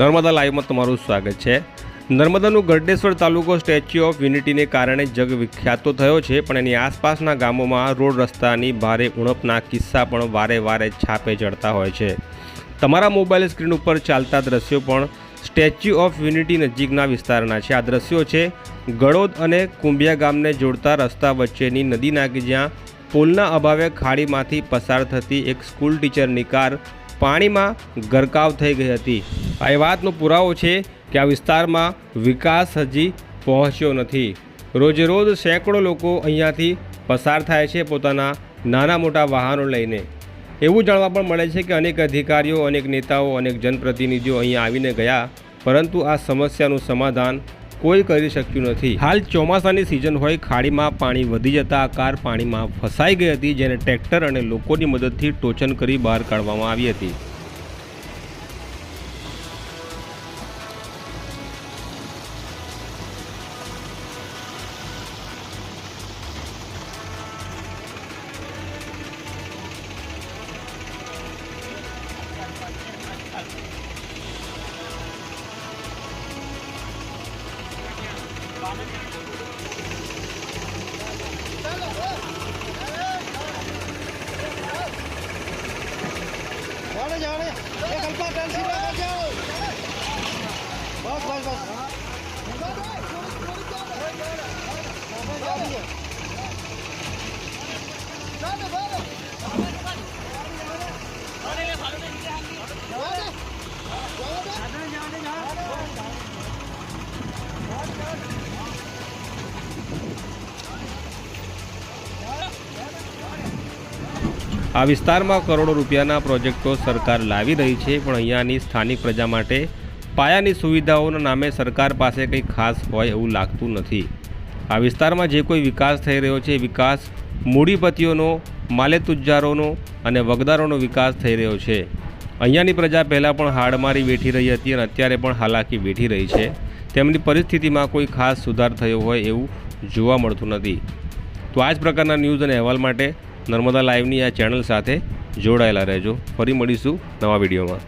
નર્મદા લાઈવમાં તમારું સ્વાગત છે. નર્મદાનું ગરડેશ્વર તાલુકો સ્ટેચ્યુ ઓફ યુનિટીને કારણે જગ વિખ્યાત તો થયો છે, પણ એની આસપાસના ગામોમાં રોડ રસ્તાની ભારે ઉણપના કિસ્સા પણ વારે વારે છાપે ચડતા હોય છે. તમારા મોબાઈલ સ્ક્રીન ઉપર ચાલતા દ્રશ્યો પણ સ્ટેચ્યુ ઓફ યુનિટી નજીકના વિસ્તારના છે. આ દ્રશ્યો છે, ગળોદ અને કુંભિયા ગામને જોડતા રસ્તા વચ્ચેની નદી કે જ્યાં પુલના અભાવે ખાડીમાંથી પસાર થતી એક સ્કૂલ ટીચરની કાર પાણીમાં ગરકાવ થઈ ગઈ હતી. આ એ વાતનો પુરાવો છે કે આ વિસ્તારમાં વિકાસ હજી પહોંચ્યો નથી. રોજેરોજ સેંકડો લોકો અહીંયાથી પસાર થાય છે પોતાના નાના મોટા વાહનો લઈને. એવું જાણવા પણ મળે છે કે અનેક અધિકારીઓ, અનેક નેતાઓ, અનેક જનપ્રતિનિધિઓ અહીંયા આવીને ગયા, પરંતુ આ સમસ્યાનું સમાધાન કોઈ કરી શક્યું નથી. હાલ ચોમાસાની સિઝન હોય, ખાડીમાં પાણી વધી જતા આ કાર પાણીમાં ફસાઈ ગઈ હતી, જેને ટ્રેક્ટર અને લોકોની મદદથી ટોચન કરી બહાર કાઢવામાં આવી હતી. जाने जाने ये कल्पा टेंशन ना कर जाओ बस बस बस जाने जाने આ વિસ્તારમાં કરોડો રૂપિયાના પ્રોજેક્ટો સરકાર લાવી રહી છે, પણ અહીંયાની સ્થાનિક પ્રજા માટે પાયાની સુવિધાઓના નામે સરકાર પાસે કંઈ ખાસ હોય એવું લાગતું નથી. આ વિસ્તારમાં જે કોઈ વિકાસ થઈ રહ્યો છે વિકાસ મૂડીપતિઓનો માલેતુજારોનો અને વગદારોનો વિકાસ થઈ રહ્યો છે. અહીંયાની પ્રજા પહેલાં પણ હાડમારી વેઠી રહી હતી અને અત્યારે પણ હાલાકી વેઠી રહી છે. તેમની પરિસ્થિતિમાં કોઈ ખાસ સુધાર થયો હોય એવું જોવા મળતું નથી. તો આ જ પ્રકારના ન્યૂઝ અને અહેવાલ માટે નર્મદા લાઈવની આ ચેનલ સાથે જોડાયેલા રહેજો. ફરી મળીશું નવા વિડીયોમાં.